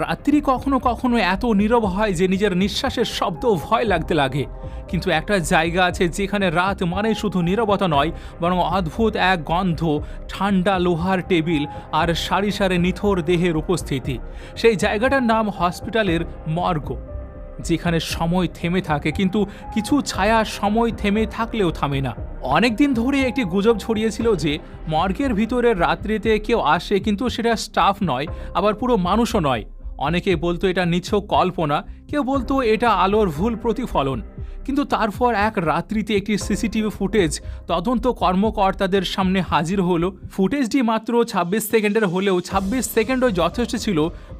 রাত্রি কখনো কখনো এত নীরব হয় যে নিজের নিঃশ্বাসের শব্দ ভয় লাগতে লাগে। কিন্তু একটা জায়গা আছে যেখানে রাত মানে শুধু নীরবতা নয়, বরং অদ্ভুত এক গন্ধ, ঠান্ডা লোহার টেবিল আর সারি সারি নিথর দেহের উপস্থিতি। সেই জায়গাটার নাম হসপিটালের মর্গ, যেখানে সময় থেমে থাকে, কিন্তু কিছু ছায়া সময় থেমে থাকলেও থামে না। অনেক দিন ধরে একটি গুজব ছড়িয়েছিল যে মর্গের ভিতরের রাত্রিতে কেউ আসে, কিন্তু সেটা স্টাফ নয়, আবার পুরো মানুষও নয়। অনেকে বলতো এটা নিছক কল্পনা, কেউ বলতো এটা আলোর ভুল প্রতিফলন। কিন্তু তারপর এক রাত্রিতে একটি সিসিটিভি ফুটেজ তদন্ত কর্মকর্তাদের সামনে হাজির হলো। ফুটেজটি মাত্র ২৬ সেকেন্ডের হলেও ২৬ সেকেন্ডও যথেষ্ট ছিল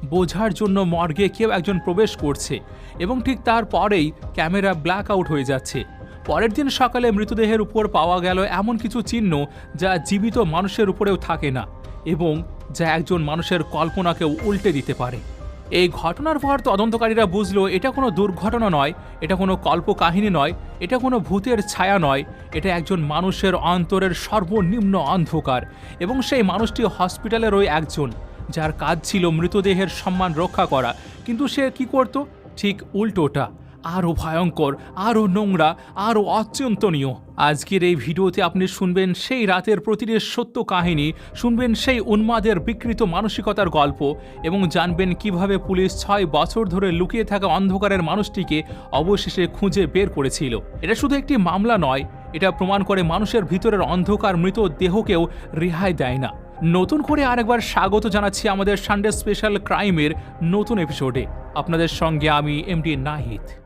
বোঝার জন্য মর্গে কেউ একজন প্রবেশ করছে এবং ঠিক তারপরেই ক্যামেরা ব্ল্যাক আউট হয়ে যাচ্ছে। পরের দিন সকালে মৃতদেহের উপর পাওয়া গেল এমন কিছু চিহ্ন যা জীবিত মানুষের উপরেও থাকে না এবং যা একজন মানুষের কল্পনাকেও উল্টে দিতে পারে। এই ঘটনার পর তদন্তকারীরা বুঝলো, এটা কোনো দুর্ঘটনা নয়, এটা কোনো কল্পকাহিনী নয়, এটা কোনো ভূতের ছায়া নয়, এটা একজন মানুষের অন্তরের সর্বনিম্ন অন্ধকার। এবং সেই মানুষটি হসপিটালের ওই একজন, যার কাজ ছিল মৃতদেহের সম্মান রক্ষা করা। কিন্তু সে কি করত? ঠিক উল্টোটা। আরও ভয়ঙ্কর আরও নোংরা আরও অচিন্তনীয়। আজকের এই ভিডিওতে আপনি শুনবেন সেই রাতের প্রতিটি সত্য কাহিনী, শুনবেন সেই উন্মাদের বিকৃত মানসিকতার গল্প এবং জানবেন কীভাবে পুলিশ ছয় বছর ধরে লুকিয়ে থাকা অন্ধকারের মানুষটিকে অবশেষে খুঁজে বের করেছিল। এটা শুধু একটি মামলা নয়, এটা প্রমাণ করে মানুষের ভিতরের অন্ধকার মৃত দেহকেও রেহাই দেয় না। নতুন করে আরেকবার স্বাগত জানাচ্ছি আমাদের সানডে স্পেশাল ক্রাইমের নতুন এপিসোডে আপনাদের সঙ্গে আমি এমডি নাহিদ।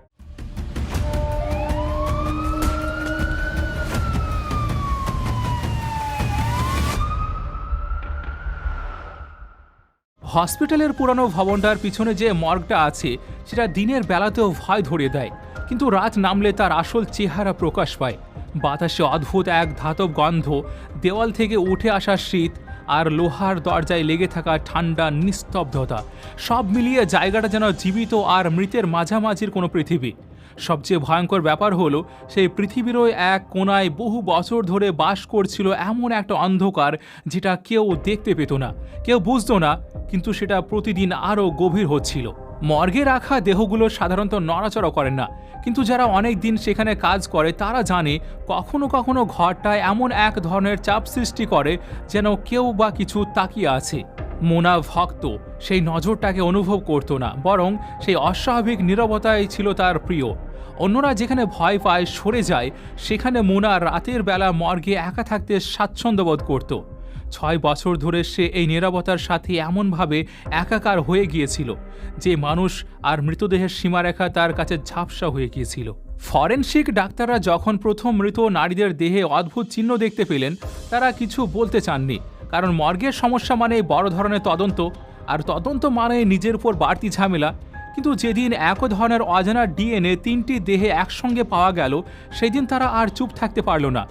হসপিটালের পুরানো ভবনটার পিছনে যে মর্গটা আছে, সেটা দিনের বেলাতেও ভয় ধরিয়ে দেয়। কিন্তু রাত নামলে তার আসল চেহারা প্রকাশ পায়। বাতাসে অদ্ভুত এক ধাতব গন্ধ, দেওয়াল থেকে উঠে আসা শীত, আর লোহার দরজায় লেগে থাকা ঠান্ডা নিস্তব্ধতা। সব মিলিয়ে জায়গাটা যেন জীবিত আর মৃতের মাঝামাঝির কোনো পৃথিবী। সবচেয়ে ভয়ঙ্কর ব্যাপার হলো, সেই পৃথিবীরও এক কোনায় বহু বছর ধরে বাস করছিল এমন একটা অন্ধকার, যেটা কেউ দেখতে পেত না। কেউ বুঝতো না কিন্তু সেটা প্রতিদিন আরও গভীর হচ্ছিল। মর্গে রাখা দেহগুলো সাধারণত নড়াচড়া করেন না। কিন্তু যারা অনেক দিন সেখানে কাজ করে, তারা জানে কখনো কখনো ঘরটায় এমন এক ধরনের চাপ সৃষ্টি করে যেন কেউ বা কিছু তাকিয়ে আছে। মোনা ভক্ত, সেই নজরটাকে অনুভব করতো না, বরং সেই অস্বাভাবিক নীরবতাই ছিল তার প্রিয়। অন্যরা যেখানে ভয় পায় সরে যায়, সেখানে মোনা রাতের বেলা মর্গে একা থাকতে স্বাচ্ছন্দ্য বোধ করত। ছয় বছর ধরে সে এই নিরাপত্তার সাথে এমনভাবে একাকার হয়ে গিয়েছিল যে মানুষ আর মৃতদেহের সীমারেখা তার কাছে ঝাপসা হয়ে গিয়েছিল। ফরেনসিক ডাক্তাররা যখন প্রথম মৃত নারীদের দেহে অদ্ভুত চিহ্ন দেখতে পেলেন, তারা কিছু বলতে চাননি, কারণ মর্গের সমস্যা মানে বড় ধরনের তদন্ত, আর তদন্ত মানে নিজের উপর বাড়তি ঝামেলা। কিন্তু যেদিন এক ধরনের অজানা ডিএনএ তিনটি দেহে একসঙ্গে পাওয়া গেল, সেদিন তারা আর চুপ থাকতে পারল না।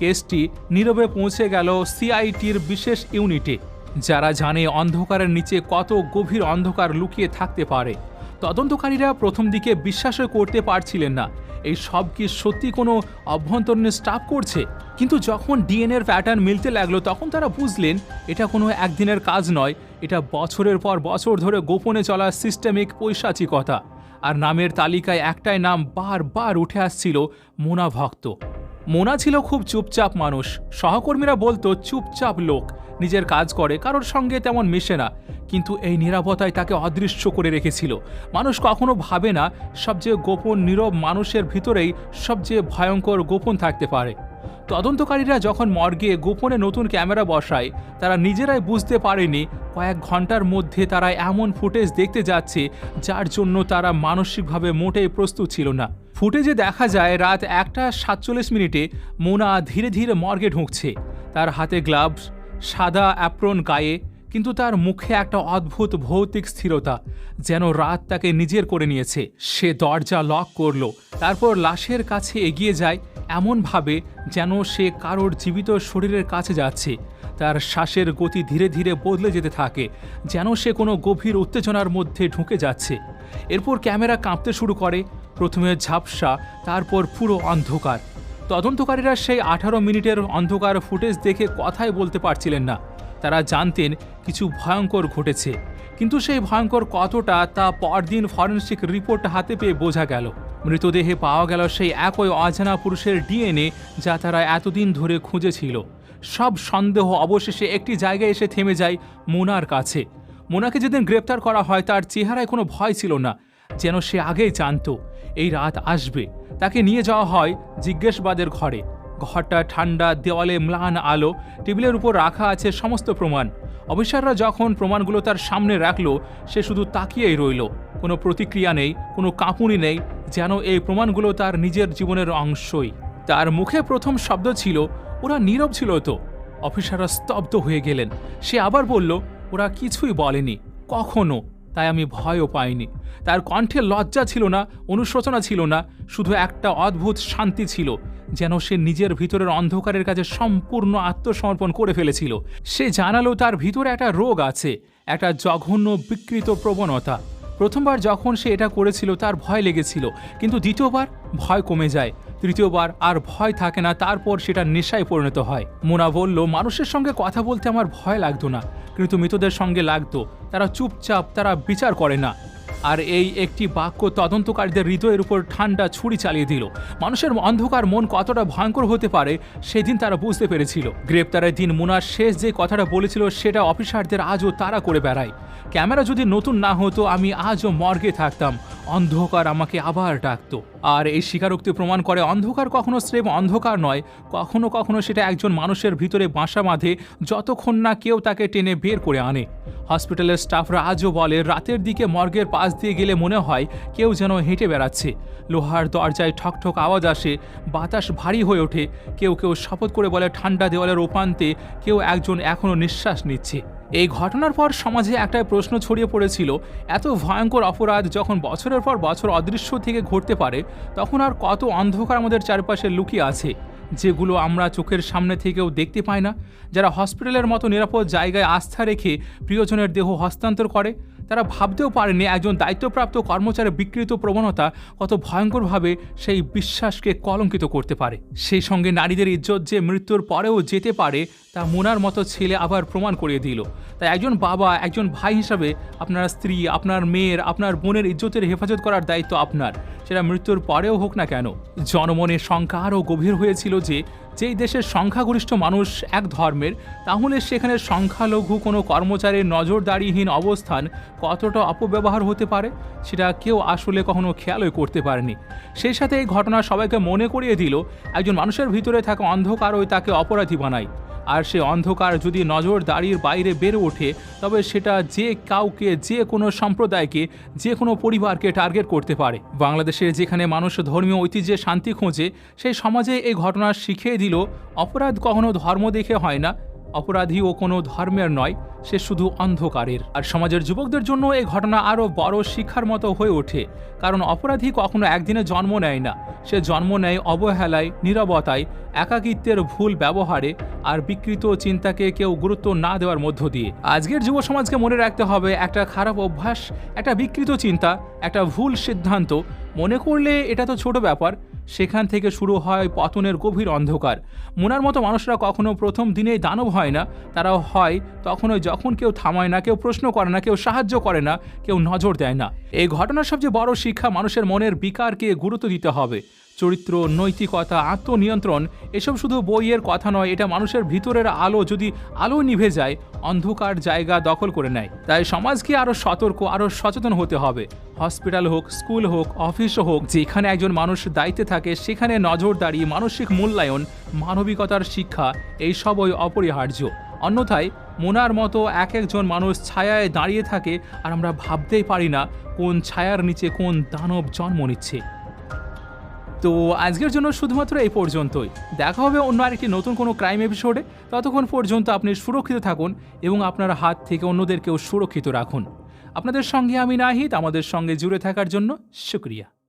কেসটি নীরবে পৌঁছে গেল সিআইটির বিশেষ ইউনিটে। যারা জানে অন্ধকারের নিচে কত গভীর অন্ধকার লুকিয়ে থাকতে পারে। তদন্তকারীরা প্রথম দিকে বিশ্বাসও করতে পারছিলেন না। এই সব কি সত্যি কোনো অভ্যন্তরীণ স্টাফ করছে? কিন্তু যখন ডিএনএর প্যাটার্ন মিলতে লাগল, তখন তারা বুঝলেন, এটা কোনো একদিনের কাজ নয়। এটা বছরের পর বছর ধরে গোপনে চলা সিস্টেমিক পৈশাচিকতা। আর নামের তালিকায় একটাই নাম বারবার উঠে আসছিল, মোনা ভক্ত। মোনা ছিল খুব চুপচাপ মানুষ। সহকর্মীরা বলতো, চুপচাপ লোক। নিজের কাজ করে, কারোর সঙ্গে তেমন মেশে না। কিন্তু এই নিরাপত্তায় তাকে অদৃশ্য করে রেখেছিল। মানুষ কখনো ভাবে না, সবচেয়ে গোপন, নীরব মানুষের ভিতরেই সবচেয়ে ভয়ঙ্কর গোপন থাকতে পারে। তদন্তকারীরা যখন মর্গে গোপনে নতুন ক্যামেরা বসায়, তারা নিজেরাই বুঝতে পারেনি কয়েক ঘণ্টার মধ্যে তারা এমন ফুটেজ দেখতে যাচ্ছে যার জন্য তারা মানসিকভাবে মোটেই প্রস্তুত ছিল না। ফুটেজে দেখা যায় রাত একটা সাতচল্লিশ মিনিটে মোনা ধীরে ধীরে মর্গে ঢুকছে। তার হাতে গ্লাভস, সাদা অ্যাপ্রন গায়ে, কিন্তু তার মুখে একটা অদ্ভুত ভৌতিক স্থিরতা যেন রাত তাকে নিজের করে নিয়েছে। সে দরজা লক করল তারপর লাশের কাছে এগিয়ে যায় এমনভাবে যেন সে কারোর জীবিত শরীরের কাছে যাচ্ছে। তার শ্বাসের গতি ধীরে ধীরে বদলে যেতে থাকে, যেন সে কোনো গভীর উত্তেজনার মধ্যে ঢুকে যাচ্ছে। এরপর ক্যামেরা কাঁপতে শুরু করে, প্রথমে ঝাপসা, তারপর পুরো অন্ধকার। তদন্তকারীরা সেই আঠারো মিনিটের অন্ধকার ফুটেজ দেখে কথাই বলতে পারছিলেন না। তারা জানতেন কিছু ভয়ঙ্কর ঘটেছে, কিন্তু সেই ভয়ঙ্কর কতটা তা পরদিন ফরেন্সিক রিপোর্ট হাতে পেয়ে বোঝা গেল। মৃতদেহে পাওয়া গেল সেই একই অজানা পুরুষের ডিএনএ যা তারা এতদিন ধরে খুঁজেছিল। সব সন্দেহ অবশেষে একটি জায়গায় এসে থেমে যায় মোনার কাছে। মোনাকে যেদিন গ্রেপ্তার করা হয়, তার চেহারায় কোনো ভয় ছিল না, যেন সে আগেই জানতো, এই রাত আসবে। তাকে নিয়ে যাওয়া হয় জিজ্ঞেসবাদের ঘরে। ঘরটা ঠান্ডা, দেওয়ালে ম্লান আলো, টেবিলের উপর রাখা আছে সমস্ত প্রমাণ। অফিসাররা যখন প্রমাণগুলো তার সামনে রাখল, সে শুধু তাকিয়েই রইল। কোনো প্রতিক্রিয়া নেই, কোনো কাঁপুনি নেই, যেন এই প্রমাণগুলো তার নিজের জীবনের অংশই। তার মুখে প্রথম শব্দ ছিল, ওরা নীরব ছিল তো। অফিসাররা স্তব্ধ হয়ে গেলেন। সে আবার বলল, ওরা কিছুই বলেনি, কখনো। তাই আমি ভয়ও পাইনি। তার কণ্ঠে লজ্জা ছিল না, অনুশোচনা ছিল না, শুধু একটা অদ্ভুত শান্তি ছিল, যেন সে নিজের ভিতরের অন্ধকারের কাছে সম্পূর্ণ আত্মসমর্পণ করে ফেলেছিল। সে জানালো তার ভিতরে একটা রোগ আছে, একটা জঘন্য বিকৃত প্রবণতা। প্রথমবার যখন সে এটা করেছিল, তার ভয় লেগেছিল। কিন্তু দ্বিতীয়বার ভয় কমে যায়। তৃতীয়বার আর ভয় থাকে না, তারপর সেটা নেশায় পরিণত হয়। মোনা বলল, মানুষের সঙ্গে কথা বলতে আমার ভয় লাগতো না। কিন্তু মৃতদের সঙ্গে লাগতো। তারা চুপচাপ, তারা বিচার করে না। আর এই একটি বাক্য তদন্তকারীদের হৃদয়ের উপর ঠান্ডা ছুরি চালিয়ে দিল। মানুষের অন্ধকার মন কতটা ভয়ঙ্কর হতে পারে, সেদিন তারা বুঝতে পেরেছিল। গ্রেপ্তারের দিন মুনার শেষ যে কথাটা বলেছিল, সেটা অফিসারদের আজও তারা করে বেড়ায়। ক্যামেরা যদি নতুন না হতো আমি আজও মর্গে থাকতাম। অন্ধকার আমাকে আবার ডাকতো। আর এই স্বীকারোক্তি প্রমাণ করে অন্ধকার কখনো স্রেফ অন্ধকার নয়, কখনো কখনো সেটা একজন মানুষের ভিতরে বাসা বাঁধে, যতক্ষণ না কেউ তাকে টেনে বের করে আনে। হসপিটালের স্টাফরা আজও বলে, রাতের দিকে মর্গের পাশ দিয়ে গেলে মনে হয় কেউ যেন হেঁটে বেড়াচ্ছে। লোহার দরজায় ঠকঠক আওয়াজ আসে, বাতাস ভারী হয়ে ওঠে। কেউ কেউ শপথ করে বলে, ঠান্ডা দেওয়ালের ওপান্তে কেউ একজন এখনও নিঃশ্বাস নিচ্ছে। এই ঘটনার পর সমাজে একটা প্রশ্ন ছড়িয়ে পড়েছিল, এত ভয়ঙ্কর অপরাধ যখন বছরের পর বছর অদৃশ্য থেকে ঘটতে পারে, তখন আর কত অন্ধকার আমাদের চারপাশে লুকিয়ে আছে, যেগুলো আমরা চোখের সামনে থেকেও দেখতে পাই না। যারা হসপিটালের মতো নিরাপদ জায়গায় আস্থা রেখে প্রিয়জনের দেহ হস্তান্তর করে তারা ভাবতেও পারেনি একজন দায়িত্বপ্রাপ্ত কর্মচারীর বিকৃত প্রবণতা কত ভয়ঙ্করভাবে সেই বিশ্বাসকে কলঙ্কিত করতে পারে। সেই সঙ্গে নারীদের ইজ্জত যে মৃত্যুর পরেও যেতে পারে, তা মোনার মতো ছেলে আবার প্রমাণ করিয়ে দিল। তাই একজন বাবা, একজন ভাই হিসাবে আপনার স্ত্রী, আপনার মেয়ের, আপনার বোনের ইজ্জতের হেফাজত করার দায়িত্ব আপনার। সেটা মৃত্যুর পরেও হোক না কেন। জনমনের শঙ্কা আরও গভীর হয়েছিল যে যেই দেশের সংখ্যাগরিষ্ঠ মানুষ এক ধর্মের, তাহলে সেখানে সংখ্যালঘু কোনো কর্মচারীর নজরদারিহীন অবস্থান কতটা অপব্যবহার হতে পারে, সেটা কেউ আসলে কখনো খেয়ালই করতে পারেনি। সেই সাথে এই ঘটনা সবাইকে মনে করিয়ে দিল, একজন মানুষের ভিতরে থাকা অন্ধকারই তাকে অপরাধী বানায়। আর সে অন্ধকার যদি নজরদারির বাইরে বেড়ে ওঠে, তবে সেটা যে কাউকে, যে কোনো সম্প্রদায়কে, যে কোনো পরিবারকে টার্গেট করতে পারে। বাংলাদেশে যেখানে মানুষ ধর্মীয় ঐতিহ্যে শান্তি খোঁজে, সেই সমাজে এই ঘটনা শিখিয়ে দিল, অপরাধ কখনো ধর্ম দেখে হয় না অপরাধীও কোনো ধর্মের নয়, সে শুধু অন্ধকারের। আর সমাজের যুবকদের জন্য এই ঘটনা আরও বড় শিক্ষার মতো হয়ে ওঠে। কারণ অপরাধী কখনো একদিনে জন্ম নেয় না। সে জন্ম নেয় অবহেলায়, নিরবতায়, একাকিত্বের ভুল ব্যবহারে আর বিকৃত চিন্তাকে কেউ গুরুত্ব না দেওয়ার মধ্য দিয়ে। আজকের যুব সমাজকে মনে রাখতে হবে, একটা খারাপ অভ্যাস, একটা বিকৃত চিন্তা, একটা ভুল সিদ্ধান্ত। মনে করলে এটা তো ছোট ব্যাপার সেখান থেকে শুরু হয় পতনের গভীর অন্ধকার। মোনার মতো মানুষরা কখনো প্রথম দিনেই দানব হয় না, তারাও হয় তখনও যখন কেউ থামায় না, কেউ প্রশ্ন করে না, কেউ সাহায্য করে না, কেউ নজর দেয় না। এই ঘটনার সবচেয়ে বড় শিক্ষা মানুষের মনের বিকারকে গুরুত্ব দিতে হবে। চরিত্র, নৈতিকতা, আত্মনিয়ন্ত্রণ, এসব শুধু বইয়ের কথা নয়, এটা মানুষের ভিতরের আলো যদি আলো নিভে যায়, অন্ধকার জায়গা দখল করে নেয়। তাই সমাজকে আরও সতর্ক আরও সচেতন হতে হবে। হসপিটাল হোক, স্কুল হোক, অফিস হোক, যেখানে একজন মানুষ দায়িত্বে থাকে, সেখানে নজরদারি, মানসিক মূল্যায়ন, মানবিকতার শিক্ষা, এই সবই অপরিহার্য। অন্যথায়, মোনার মতো এক একজন মানুষ ছায়ায় দাঁড়িয়ে থাকে, আর আমরা ভাবতেই পারি না কোন ছায়ার নিচে কোন দানব জন্ম নিচ্ছে। তো আজকের জন্য শুধুমাত্র এই পর্যন্তই। দেখা হবে অন্য আরেকটি নতুন কোনো ক্রাইম এপিসোডে ততক্ষণ পর্যন্ত আপনি সুরক্ষিত থাকুন এবং আপনার হাত থেকে অন্যদেরকেও সুরক্ষিত রাখুন। আপনাদের সঙ্গে আমি নাহিদ, আমাদের সঙ্গে জুড়ে থাকার জন্য শুক্রিয়া।